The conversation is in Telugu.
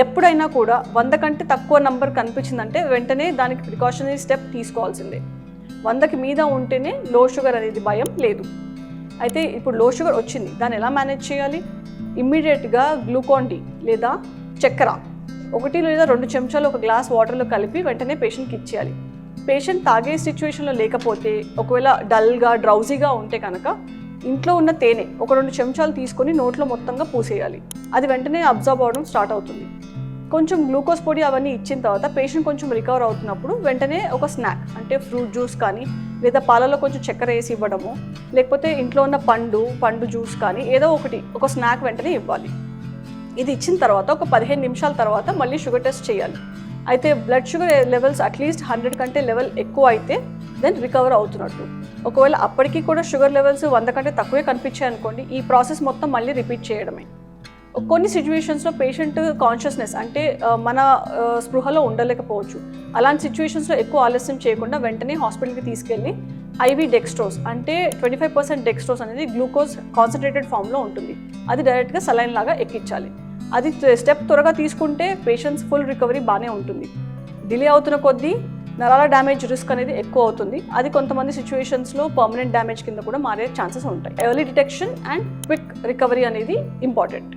ఎప్పుడైనా కూడా వంద కంటే తక్కువ నంబర్ కనిపించిందంటే వెంటనే దానికి ప్రికాషనరీ స్టెప్ తీసుకోవాల్సిందే. వందకి మీద ఉంటేనే లో షుగర్ అనేది భయం లేదు. అయితే ఇప్పుడు లో షుగర్ వచ్చింది దాన్ని ఎలా మేనేజ్ చేయాలి? ఇమ్మీడియట్గా గ్లూకాన్ డి లేదా చక్కెర ఒకటి లేదా రెండు చెంచాలు ఒక గ్లాస్ వాటర్లో కలిపి వెంటనే పేషెంట్కి ఇచ్చేయాలి. పేషెంట్ తాగే సిచ్యువేషన్లో లేకపోతే ఒకవేళ డల్గా డ్రౌజీగా ఉంటే కనుక ఇంట్లో ఉన్న తేనె ఒక రెండు చెంచాలు తీసుకొని నోట్లో మొత్తంగా పూసేయాలి. అది వెంటనే అబ్జర్వ్ అవ్వడం స్టార్ట్ అవుతుంది. కొంచెం గ్లూకోజ్ పొడి అవన్నీ ఇచ్చిన తర్వాత పేషెంట్ కొంచెం రికవర్ అవుతున్నప్పుడు వెంటనే ఒక స్నాక్ అంటే ఫ్రూట్ జ్యూస్ కానీ లేదా పాలలో కొంచెం చక్కెర వేసి ఇవ్వడము లేకపోతే ఇంట్లో ఉన్న పండు పండు జ్యూస్ కానీ ఏదో ఒకటి ఒక స్నాక్ వెంటనే ఇవ్వాలి. ఇది ఇచ్చిన తర్వాత ఒక పదిహేను నిమిషాల తర్వాత మళ్ళీ షుగర్ టెస్ట్ చేయాలి. అయితే blood sugar levels at least hundred కంటే లెవెల్ ఎక్కువ అయితే దెన్ రికవర్ అవుతున్నట్టు. ఒకవేళ అప్పటికి కూడా షుగర్ లెవెల్స్ వంద కంటే తక్కువే కనిపించాయి అనుకోండి ఈ ప్రాసెస్ మొత్తం మళ్ళీ రిపీట్ చేయడమే. కొన్ని సిచ్యువేషన్స్లో పేషెంట్ కాన్షియస్నెస్ అంటే మన స్పృహలో ఉండలేకపోవచ్చు. అలాంటి సిచ్యువేషన్స్లో ఎక్కువ ఆలస్యం చేయకుండా వెంటనే హాస్పిటల్కి తీసుకెళ్ళి ఐవి డెక్స్ట్రోస్ అంటే ట్వంటీ ఫైవ్ పర్సెంట్ డెక్స్ట్రోస్ అనేది గ్లూకోజ్ కాన్సన్ట్రేటెడ్ ఫామ్లో ఉంటుంది. అది డైరెక్ట్గా సలైన్ లాగా ఎక్కించాలి. అది స్టెప్ త్వరగా తీసుకుంటే పేషెంట్స్ ఫుల్ రికవరీ బాగానే ఉంటుంది. డిలే అవుతున్న కొద్దీ నరాల డ్యామేజ్ రిస్క్ అనేది ఎక్కువ అవుతుంది. అది కొంతమంది సిచ్యువేషన్స్లో పర్మనెంట్ డ్యామేజ్ కింద కూడా మారే ఛాన్సెస్ ఉంటాయి. Early detection and quick recovery అనేది ఇంపార్టెంట్